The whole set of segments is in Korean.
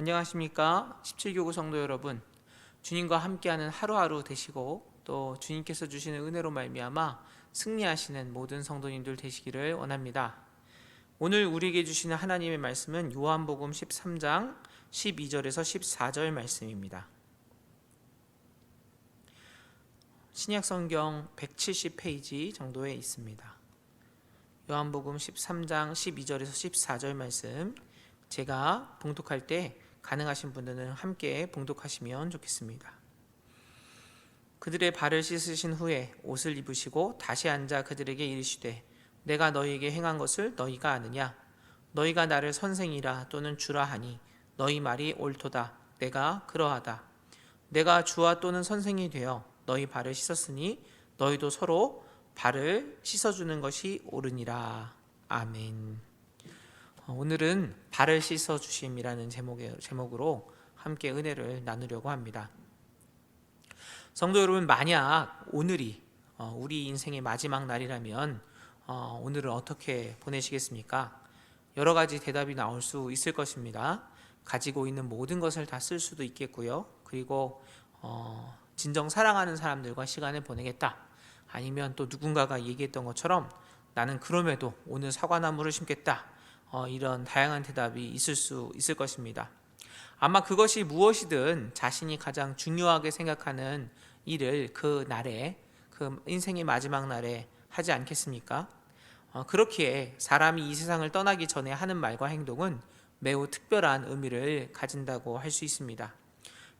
안녕하십니까? 17교구 성도 여러분. 주님과 함께하는 하루하루 되시고 또 주님께서 주시는 은혜로 말미암아 승리하시는 모든 성도님들 되시기를 원합니다. 오늘 우리에게 주시는 하나님의 말씀은 요한복음 13장 12절에서 14절 말씀입니다. 신약성경 170페이지 정도에 있습니다. 요한복음 13장 12절에서 14절 말씀 제가 봉독할 때 가능하신 분들은 함께 봉독하시면 좋겠습니다. 그들의 발을 씻으신 후에 옷을 입으시고 다시 앉아 그들에게 이르시되 내가 너희에게 행한 것을 너희가 아느냐 너희가 나를 선생이라 또는 주라 하니 너희 말이 옳도다 내가 그러하다 내가 주와 또는 선생이 되어 너희 발을 씻었으니 너희도 서로 발을 씻어주는 것이 옳으니라 아멘. 어, 오늘은 발을 씻어 주심이라는 제목으로 함께 은혜를 나누려고 합니다. 성도 여러분, 만약 오늘이 어, 우리 인생의 마지막 날이라면 어, 오늘을 어떻게 보내시겠습니까? 여러 가지 대답이 나올 수 있을 것입니다. 가지고 있는 모든 것을 다 쓸 수도 있겠고요. 그리고 진정 사랑하는 사람들과 시간을 보내겠다. 아니면 또 누군가가 얘기했던 것처럼 나는 그럼에도 오늘 사과나무를 심겠다. 어, 이런 다양한 대답이 있을 수 있을 것입니다. 아마 그것이 무엇이든 자신이 가장 중요하게 생각하는 일을 그 날에 그 인생의 마지막 날에 하지 않겠습니까? 어, 그렇기에 사람이 이 세상을 떠나기 전에 하는 말과 행동은 매우 특별한 의미를 가진다고 할 수 있습니다.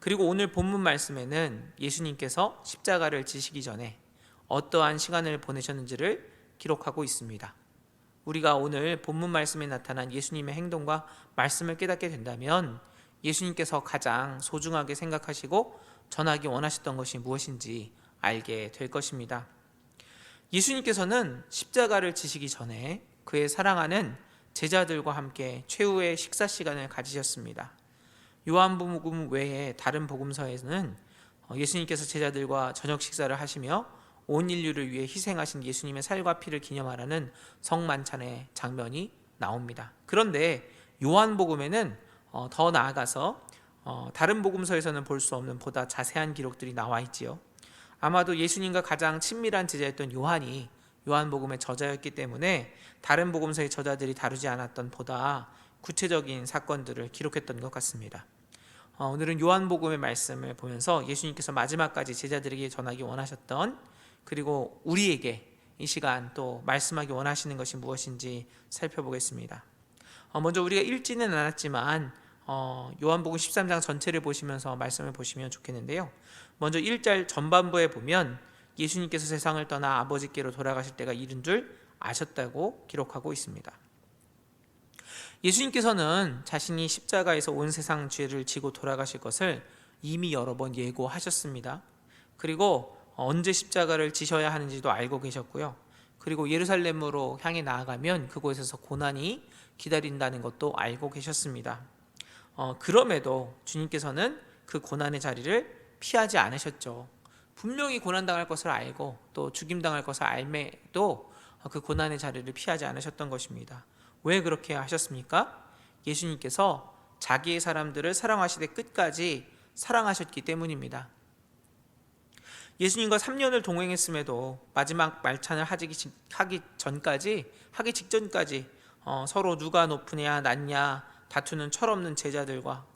그리고 오늘 본문 말씀에는 예수님께서 십자가를 지시기 전에 어떠한 시간을 보내셨는지를 기록하고 있습니다. 우리가 오늘 본문 말씀에 나타난 예수님의 행동과 말씀을 깨닫게 된다면 예수님께서 가장 소중하게 생각하시고 전하기 원하셨던 것이 무엇인지 알게 될 것입니다. 예수님께서는 십자가를 지시기 전에 그의 사랑하는 제자들과 함께 최후의 식사 시간을 가지셨습니다. 요한복음 외에 다른 복음서에는 예수님께서 제자들과 저녁 식사를 하시며 온 인류를 위해 희생하신 예수님의 살과 피를 기념하라는 성만찬의 장면이 나옵니다. 그런데 요한복음에는 어, 더 나아가서 어, 다른 복음서에서는 볼 수 없는 보다 자세한 기록들이 나와 있지요. 아마도 예수님과 가장 친밀한 제자였던 요한이 요한복음의 저자였기 때문에 다른 복음서의 저자들이 다루지 않았던 보다 구체적인 사건들을 기록했던 것 같습니다. 어, 오늘은 요한복음의 말씀을 보면서 예수님께서 마지막까지 제자들에게 전하기 원하셨던 그리고 우리에게 이 시간 또 말씀하기 원하시는 것이 무엇인지 살펴보겠습니다. 어, 먼저 우리가 읽지는 않았지만 어, 요한복음 13장 전체를 보시면서 말씀을 보시면 좋겠는데요. 먼저 1절 전반부에 보면 예수님께서 세상을 떠나 아버지께로 돌아가실 때가 이른 줄 아셨다고 기록하고 있습니다. 예수님께서는 자신이 십자가에서 온 세상 죄를 지고 돌아가실 것을 이미 여러 번 예고하셨습니다. 그리고 언제 십자가를 지셔야 하는지도 알고 계셨고요. 그리고 예루살렘으로 향해 나아가면 그곳에서 고난이 기다린다는 것도 알고 계셨습니다. 어, 그럼에도 주님께서는 그 고난의 자리를 피하지 않으셨죠. 분명히 고난당할 것을 알고 또 죽임당할 것을 알매도 그 고난의 자리를 피하지 않으셨던 것입니다. 왜 그렇게 하셨습니까? 예수님께서 자기의 사람들을 사랑하시되 끝까지 사랑하셨기 때문입니다. 예수님과 3년을 동행했음에도 마지막 말찬을 하기, 전까지 하기 직전까지 어, 서로 누가 높으냐 낮냐 다투는 철없는 제자들과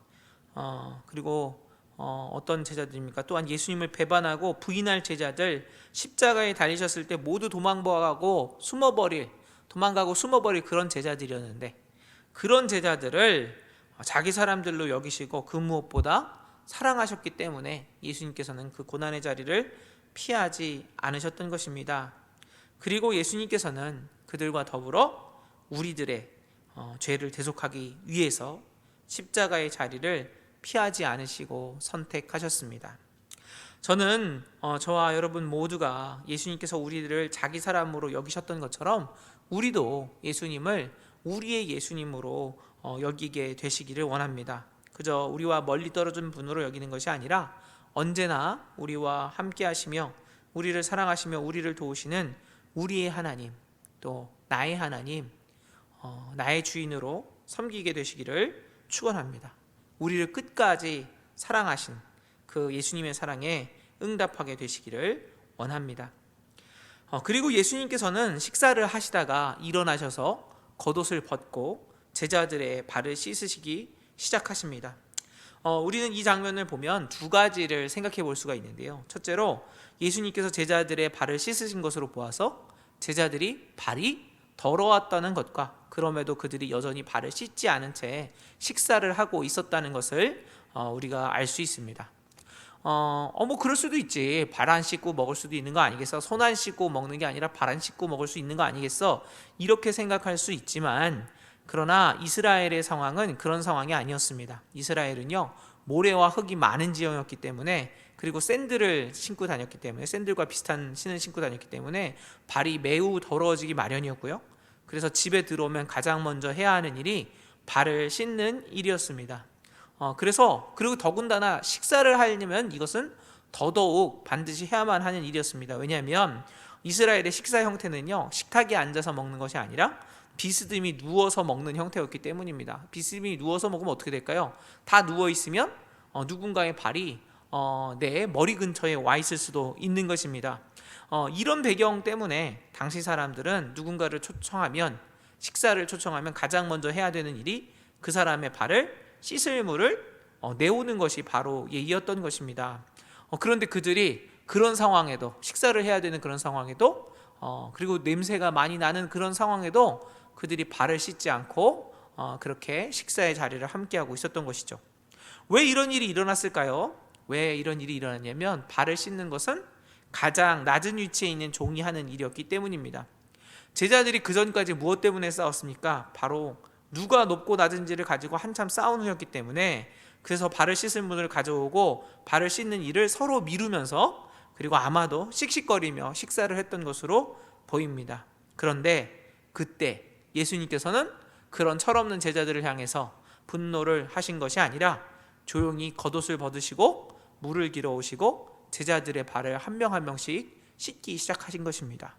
어, 그리고 어, 떤 제자들입니까? 또한 예수님을 배반하고 부인할 제자들 십자가에 달리셨을 때 모두 도망가고 숨어버릴 도망가고 숨어버릴 그런 제자들이었는데 그런 제자들을 자기 사람들로 여기시고 그 무엇보다 사랑하셨기 때문에 예수님께서는 그 고난의 자리를 피하지 않으셨던 것입니다. 그리고 예수님께서는 그들과 더불어 우리들의 어, 죄를 대속하기 위해서 십자가의 자리를 피하지 않으시고 선택하셨습니다. 저는 어, 저와 여러분 모두가 예수님께서 우리들을 자기 사람으로 여기셨던 것처럼 우리도 예수님을 우리의 예수님으로 어, 여기게 되시기를 원합니다. 그저 우리와 멀리 떨어진 분으로 여기는 것이 아니라 언제나 우리와 함께 하시며 우리를 사랑하시며 우리를 도우시는 우리의 하나님 또 나의 하나님 어, 나의 주인으로 섬기게 되시기를 축원합니다. 우리를 끝까지 사랑하신 그 예수님의 사랑에 응답하게 되시기를 원합니다. 어, 그리고 예수님께서는 식사를 하시다가 일어나셔서 겉옷을 벗고 제자들의 발을 씻으시기 시작하십니다. 어, 우리는 이 장면을 보면 두 가지를 생각해 볼 수가 있는데요. 첫째로 예수님께서 제자들의 발을 씻으신 것으로 보아서 제자들이 발이 더러웠다는 것과 그럼에도 그들이 여전히 발을 씻지 않은 채 식사를 하고 있었다는 것을 어, 우리가 알 수 있습니다. 어, 어, 뭐 그럴 수도 있지. 발 안 씻고 먹을 수도 있는 거 아니겠어? 손 안 씻고 먹는 게 아니라 발 안 씻고 먹을 수 있는 거 아니겠어? 이렇게 생각할 수 있지만 그러나 이스라엘의 상황은 그런 상황이 아니었습니다. 이스라엘은요 모래와 흙이 많은 지형이었기 때문에 그리고 샌들을 신고 다녔기 때문에 샌들과 비슷한 신을 신고 다녔기 때문에 발이 매우 더러워지기 마련이었고요. 그래서 집에 들어오면 가장 먼저 해야 하는 일이 발을 씻는 일이었습니다. 어, 그래서 그리고 더군다나 식사를 하려면 이것은 더더욱 반드시 해야만 하는 일이었습니다. 왜냐하면 이스라엘의 식사 형태는요 식탁에 앉아서 먹는 것이 아니라 비스듬히 누워서 먹는 형태였기 때문입니다. 비스듬히 누워서 먹으면 어떻게 될까요? 다 누워 있으면 어, 누군가의 발이 어, 내 머리 근처에 와 있을 수도 있는 것입니다. 어, 이런 배경 때문에 당시 사람들은 누군가를 초청하면 식사를 초청하면 가장 먼저 해야 되는 일이 그 사람의 발을 씻을 물을 어, 내오는 것이 바로 예의였던 것입니다. 어, 그런데 그들이 그런 상황에도 식사를 해야 되는 그런 상황에도 어, 그리고 냄새가 많이 나는 그런 상황에도 그들이 발을 씻지 않고 어, 그렇게 식사의 자리를 함께하고 있었던 것이죠. 왜 이런 일이 일어났을까요? 왜 이런 일이 일어났냐면 발을 씻는 것은 가장 낮은 위치에 있는 종이 하는 일이었기 때문입니다. 제자들이 그 전까지 무엇 때문에 싸웠습니까? 바로 누가 높고 낮은지를 가지고 한참 싸우는 였기 때문에 그래서 발을 씻을 문을 가져오고 발을 씻는 일을 서로 미루면서 그리고 아마도 씩씩거리며 식사를 했던 것으로 보입니다. 그런데 그때 예수님께서는 그런 철없는 제자들을 향해서 분노를 하신 것이 아니라 조용히 겉옷을 벗으시고 물을 길어 오시고 제자들의 발을 한명한 명씩 씻기 시작하신 것입니다.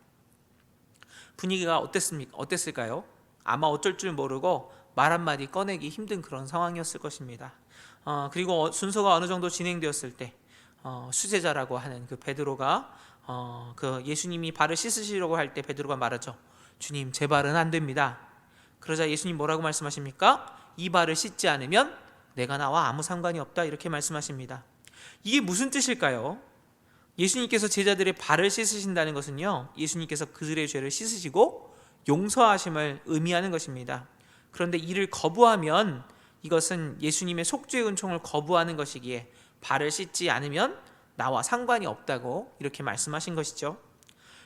분위기가 어땠습니까? 어땠을까요? 아마 어쩔 줄 모르고 말 한마디 꺼내기 힘든 그런 상황이었을 것입니다. 어, 그리고 순서가 어느 정도 진행되었을 때 어, 수제자라고 하는 그 베드로가 어, 그 예수님이 발을 씻으시려고 할 때 베드로가 말하죠. 주님 제 발은 안 됩니다. 그러자 예수님 뭐라고 말씀하십니까? 이 발을 씻지 않으면 내가 나와 아무 상관이 없다 이렇게 말씀하십니다. 이게 무슨 뜻일까요? 예수님께서 제자들의 발을 씻으신다는 것은요. 예수님께서 그들의 죄를 씻으시고 용서하심을 의미하는 것입니다. 그런데 이를 거부하면 이것은 예수님의 속죄 은총을 거부하는 것이기에 발을 씻지 않으면 나와 상관이 없다고 이렇게 말씀하신 것이죠.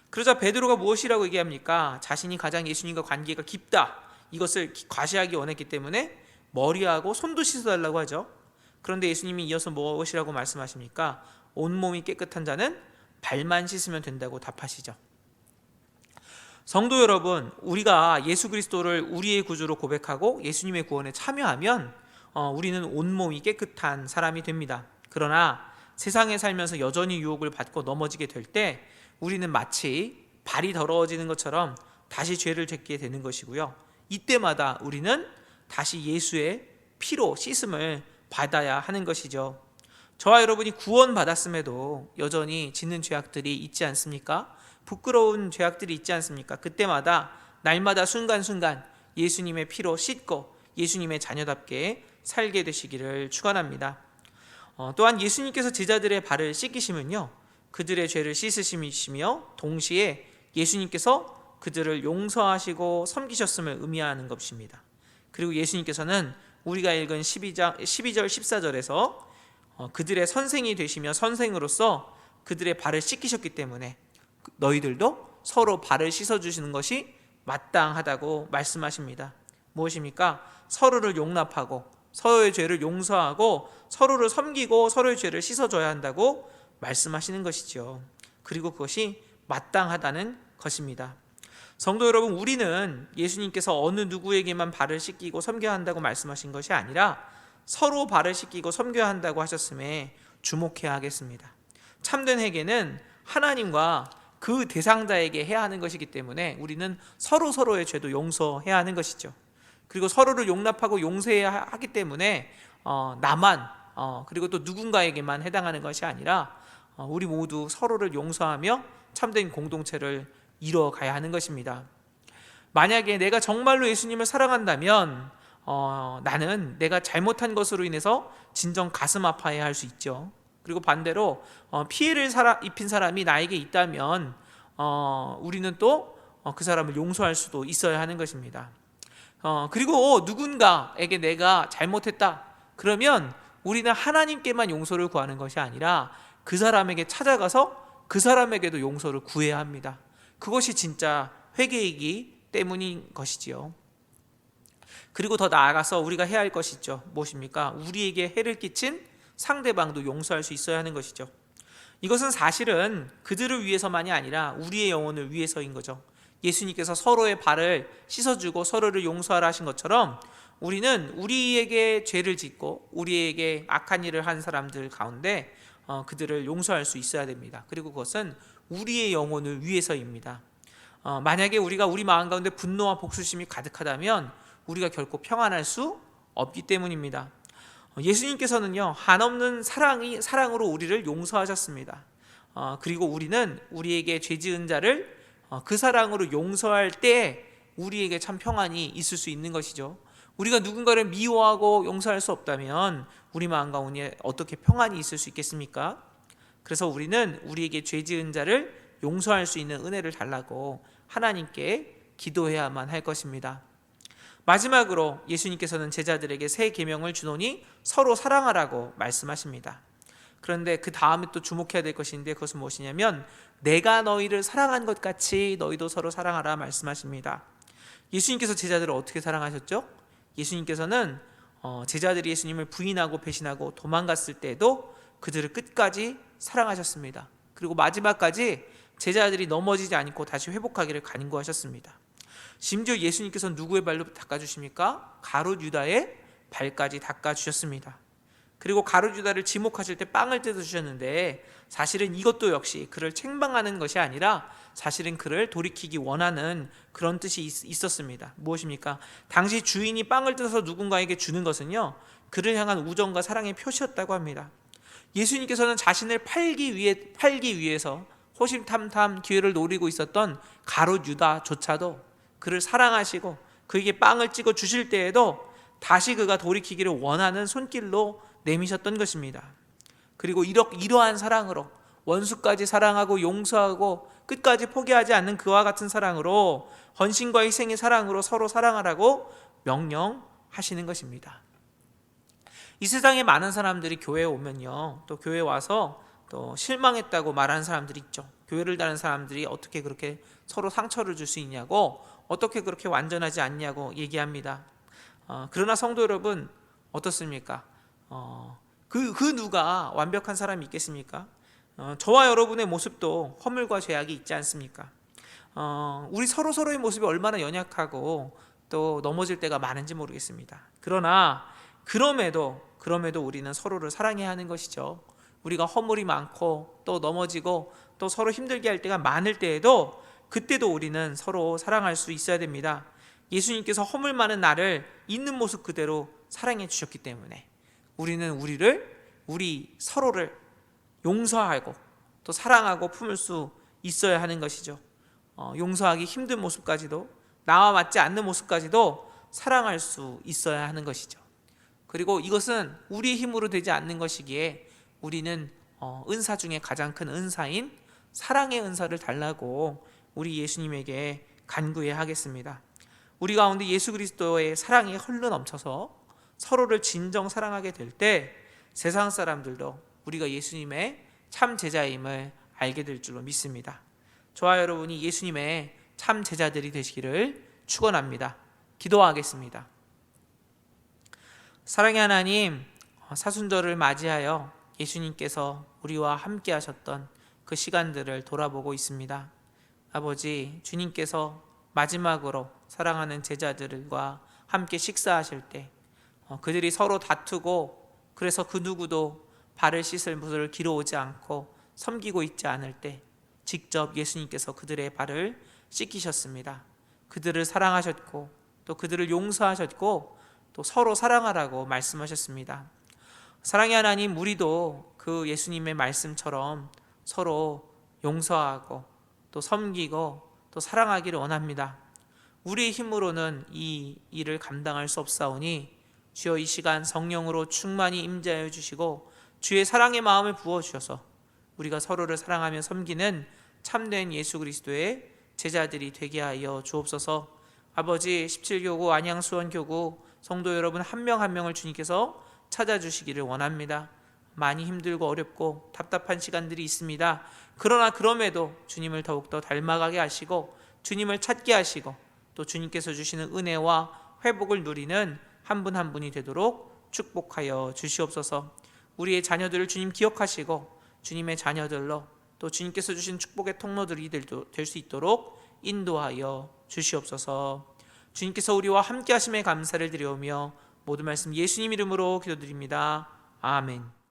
그러자 베드로가 무엇이라고 얘기합니까? 자신이 가장 예수님과 관계가 깊다. 이것을 과시하기 원했기 때문에 머리하고 손도 씻어달라고 하죠. 그런데 예수님이 이어서 무엇이라고 말씀하십니까? 온몸이 깨끗한 자는 발만 씻으면 된다고 답하시죠. 성도 여러분, 우리가 예수 그리스도를 우리의 구주로 고백하고 예수님의 구원에 참여하면 어, 우리는 온몸이 깨끗한 사람이 됩니다. 그러나 세상에 살면서 여전히 유혹을 받고 넘어지게 될 때 우리는 마치 발이 더러워지는 것처럼 다시 죄를 짓게 되는 것이고요. 이때마다 우리는 다시 예수의 피로 씻음을 받아야 하는 것이죠. 저와 여러분이 구원받았음에도 여전히 짓는 죄악들이 있지 않습니까? 부끄러운 죄악들이 있지 않습니까? 그때마다 날마다 순간순간 예수님의 피로 씻고 예수님의 자녀답게 살게 되시기를 축원합니다. 어, 또한 예수님께서 제자들의 발을 씻기시면요 그들의 죄를 씻으시며 동시에 예수님께서 그들을 용서하시고 섬기셨음을 의미하는 것입니다. 그리고 예수님께서는 우리가 읽은 12장 12절 14절에서 어, 그들의 선생이 되시며 선생으로서 그들의 발을 씻기셨기 때문에 너희들도 서로 발을 씻어 주시는 것이 마땅하다고 말씀하십니다. 무엇입니까? 서로를 용납하고 서로의 죄를 용서하고 서로를 섬기고 서로의 죄를 씻어 줘야 한다고 말씀하시는 것이죠. 그리고 그것이 마땅하다는 것입니다. 성도 여러분, 우리는 예수님께서 어느 누구에게만 발을 씻기고 섬겨야 한다고 말씀하신 것이 아니라 서로 발을 씻기고 섬겨야 한다고 하셨음에 주목해야 하겠습니다. 참된 회개는 하나님과 그 대상자에게 해야 하는 것이기 때문에 우리는 서로 서로의 죄도 용서해야 하는 것이죠. 그리고 서로를 용납하고 용서해야 하기 때문에 어, 나만 어, 그리고 또 누군가에게만 해당하는 것이 아니라 어, 우리 모두 서로를 용서하며 참된 공동체를 이뤄가야 하는 것입니다. 만약에 내가 정말로 예수님을 사랑한다면 어, 나는 내가 잘못한 것으로 인해서 진정 가슴 아파해야 할 수 있죠. 그리고 반대로 어, 피해를 살아, 입힌 사람이 나에게 있다면 어, 우리는 또그 사람을 용서할 수도 있어야 하는 것입니다. 어, 그리고 누군가에게 내가 잘못했다. 그러면 우리는 하나님께만 용서를 구하는 것이 아니라 그 사람에게 찾아가서 그 사람에게도 용서를 구해야 합니다. 그것이 진짜 회개이기 때문인 것이지요. 그리고 더 나아가서 우리가 해야 할 것이 있죠. 무엇입니까? 우리에게 해를 끼친 상대방도 용서할 수 있어야 하는 것이죠. 이것은 사실은 그들을 위해서만이 아니라 우리의 영혼을 위해서인 거죠. 예수님께서 서로의 발을 씻어주고 서로를 용서하라 하신 것처럼 우리는 우리에게 죄를 짓고 우리에게 악한 일을 한 사람들 가운데 어, 그들을 용서할 수 있어야 됩니다. 그리고 그것은 우리의 영혼을 위해서입니다. 어, 만약에 우리가 우리 마음 가운데 분노와 복수심이 가득하다면 우리가 결코 평안할 수 없기 때문입니다. 어, 예수님께서는요 한없는 사랑이 사랑으로 우리를 용서하셨습니다. 어, 그리고 우리는 우리에게 죄지은 자를 어, 그 사랑으로 용서할 때 우리에게 참 평안이 있을 수 있는 것이죠. 우리가 누군가를 미워하고 용서할 수 없다면 우리 마음 가운데 어떻게 평안이 있을 수 있겠습니까? 그래서 우리는 우리에게 죄 지은 자를 용서할 수 있는 은혜를 달라고 하나님께 기도해야만 할 것입니다. 마지막으로 예수님께서는 제자들에게 새 계명을 주노니 서로 사랑하라고 말씀하십니다. 그런데 그 다음에 또 주목해야 될 것인데 그것은 무엇이냐면 내가 너희를 사랑한 것 같이 너희도 서로 사랑하라 말씀하십니다. 예수님께서 제자들을 어떻게 사랑하셨죠? 예수님께서는 어, 제자들이 예수님을 부인하고 배신하고 도망갔을 때에도 그들을 끝까지 사랑하셨습니다. 그리고 마지막까지 제자들이 넘어지지 않고 다시 회복하기를 간구하셨습니다. 심지어 예수님께서 누구의 발로 닦아주십니까? 가롯 유다의 발까지 닦아주셨습니다. 그리고 가롯 유다를 지목하실 때 빵을 뜯어 주셨는데 사실은 이것도 역시 그를 책망하는 것이 아니라 사실은 그를 돌이키기 원하는 그런 뜻이 있었습니다. 무엇입니까? 당시 주인이 빵을 뜯어서 누군가에게 주는 것은요, 그를 향한 우정과 사랑의 표시였다고 합니다. 예수님께서는 자신을 팔기 위해 팔기 위해서 호심탐탐 기회를 노리고 있었던 가롯 유다조차도 그를 사랑하시고 그에게 빵을 찍어 주실 때에도 다시 그가 돌이키기를 원하는 손길로 내미셨던 것입니다. 그리고 이러, 이러한 사랑으로 원수까지 사랑하고 용서하고 끝까지 포기하지 않는 그와 같은 사랑으로 헌신과 희생의 사랑으로 서로 사랑하라고 명령하시는 것입니다. 이 세상에 많은 사람들이 교회에 오면요. 또 교회에 와서 또 실망했다고 말하는 사람들이 있죠. 교회를 다는 사람들이 어떻게 그렇게 서로 상처를 줄 수 있냐고 어떻게 그렇게 완전하지 않냐고 얘기합니다. 어, 그러나 성도 여러분 어떻습니까? 어, 그, 그 누가 완벽한 사람이 있겠습니까? 어, 저와 여러분의 모습도 허물과 죄악이 있지 않습니까? 어, 우리 서로 서로의 모습이 얼마나 연약하고 또 넘어질 때가 많은지 모르겠습니다. 그러나 그럼에도 그럼에도 우리는 서로를 사랑해야 하는 것이죠. 우리가 허물이 많고 또 넘어지고 또 서로 힘들게 할 때가 많을 때에도 그때도 우리는 서로 사랑할 수 있어야 됩니다. 예수님께서 허물 많은 나를 있는 모습 그대로 사랑해 주셨기 때문에 우리는 우리를 우리 서로를 용서하고 또 사랑하고 품을 수 있어야 하는 것이죠. 어, 용서하기 힘든 모습까지도 나와 맞지 않는 모습까지도 사랑할 수 있어야 하는 것이죠. 그리고 이것은 우리의 힘으로 되지 않는 것이기에 우리는 어, 은사 중에 가장 큰 은사인 사랑의 은사를 달라고 우리 예수님에게 간구해야 하겠습니다. 우리 가운데 예수 그리스도의 사랑이 흘러 넘쳐서 서로를 진정 사랑하게 될 때 세상 사람들도 우리가 예수님의 참 제자임을 알게 될 줄로 믿습니다. 저와 여러분이 예수님의 참 제자들이 되시기를 축원합니다. 기도하겠습니다. 사랑의 하나님, 사순절을 맞이하여 예수님께서 우리와 함께 하셨던 그 시간들을 돌아보고 있습니다. 아버지, 주님께서 마지막으로 사랑하는 제자들과 함께 식사하실 때 어, 그들이 서로 다투고 그래서 그 누구도 발을 씻을 물을 길어오지 않고 섬기고 있지 않을 때 직접 예수님께서 그들의 발을 씻기셨습니다. 그들을 사랑하셨고 또 그들을 용서하셨고 또 서로 사랑하라고 말씀하셨습니다. 사랑의 하나님 우리도 그 예수님의 말씀처럼 서로 용서하고 또 섬기고 또 사랑하기를 원합니다. 우리의 힘으로는 이 일을 감당할 수 없사오니 주여 이 시간 성령으로 충만히 임재하여 주시고 주의 사랑의 마음을 부어 주셔서 우리가 서로를 사랑하며 섬기는 참된 예수 그리스도의 제자들이 되게 하여 주옵소서. 아버지 17교구 안양수원교구 성도 여러분 한 명한 명을 주님께서 찾아주시기를 원합니다. 많이 힘들고 어렵고 답답한 시간들이 있습니다. 그러나 그럼에도 주님을 더욱더 닮아가게 하시고 주님을 찾게 하시고 또 주님께서 주시는 은혜와 회복을 누리는 한 분 한 분이 되도록 축복하여 주시옵소서. 우리의 자녀들을 주님 기억하시고 주님의 자녀들로 또 주님께서 주신 축복의 통로들이 될 수 있도록 인도하여 주시옵소서. 주님께서 우리와 함께 하심에 감사를 드리오며 모든 말씀 예수님 이름으로 기도드립니다. 아멘.